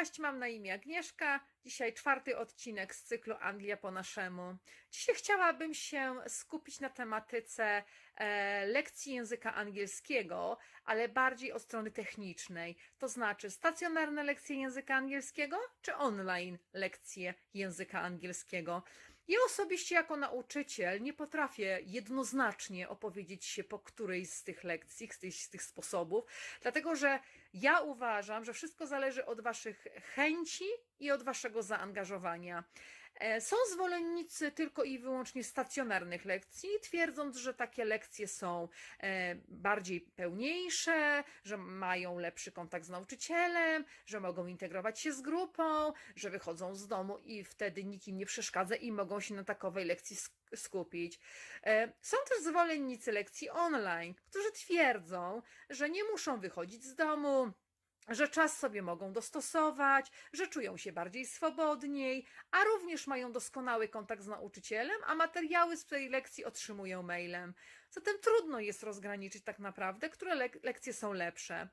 Cześć, mam na imię Agnieszka. Dzisiaj czwarty odcinek z cyklu Anglia po naszemu. Dzisiaj chciałabym się skupić na tematyce e, lekcji języka angielskiego, ale bardziej od strony technicznej. To znaczy stacjonarne lekcje języka angielskiego czy online lekcje języka angielskiego. Ja osobiście jako nauczyciel nie potrafię jednoznacznie opowiedzieć się po którejś z tych lekcji, z tych, z tych sposobów, dlatego że ja uważam, że wszystko zależy od Waszych chęci i od Waszego zaangażowania. E, Są zwolennicy tylko i wyłącznie stacjonarnych lekcji, twierdząc, że takie lekcje są e, bardziej pełniejsze, że mają lepszy kontakt z nauczycielem, że mogą integrować się z grupą, że wychodzą z domu i wtedy nikim nie przeszkadza i mogą się na takowej lekcji sk- skupić. E, Są też zwolennicy lekcji online, którzy twierdzą, że nie muszą wychodzić z domu, że czas sobie mogą dostosować, że czują się bardziej swobodniej, a również mają doskonały kontakt z nauczycielem, a materiały z tej lekcji otrzymują mailem. Zatem trudno jest rozgraniczyć tak naprawdę, które lek- lekcje są lepsze.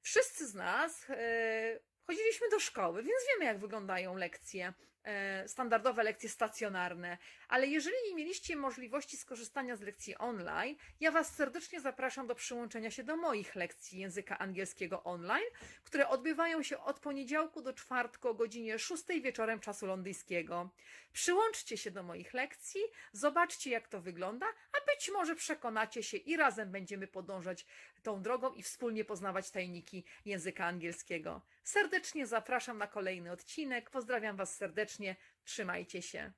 Wszyscy z nas e, chodziliśmy do szkoły, więc wiemy, jak wyglądają lekcje, e, standardowe lekcje stacjonarne. Ale jeżeli nie mieliście możliwości skorzystania z lekcji online, ja Was serdecznie zapraszam do przyłączenia się do moich lekcji języka angielskiego online, które odbywają się od poniedziałku do czwartku o godzinie 6 wieczorem czasu londyńskiego. Przyłączcie się do moich lekcji, zobaczcie jak to wygląda, być może przekonacie się i razem będziemy podążać tą drogą i wspólnie poznawać tajniki języka angielskiego. Serdecznie zapraszam na kolejny odcinek. Pozdrawiam Was serdecznie. Trzymajcie się.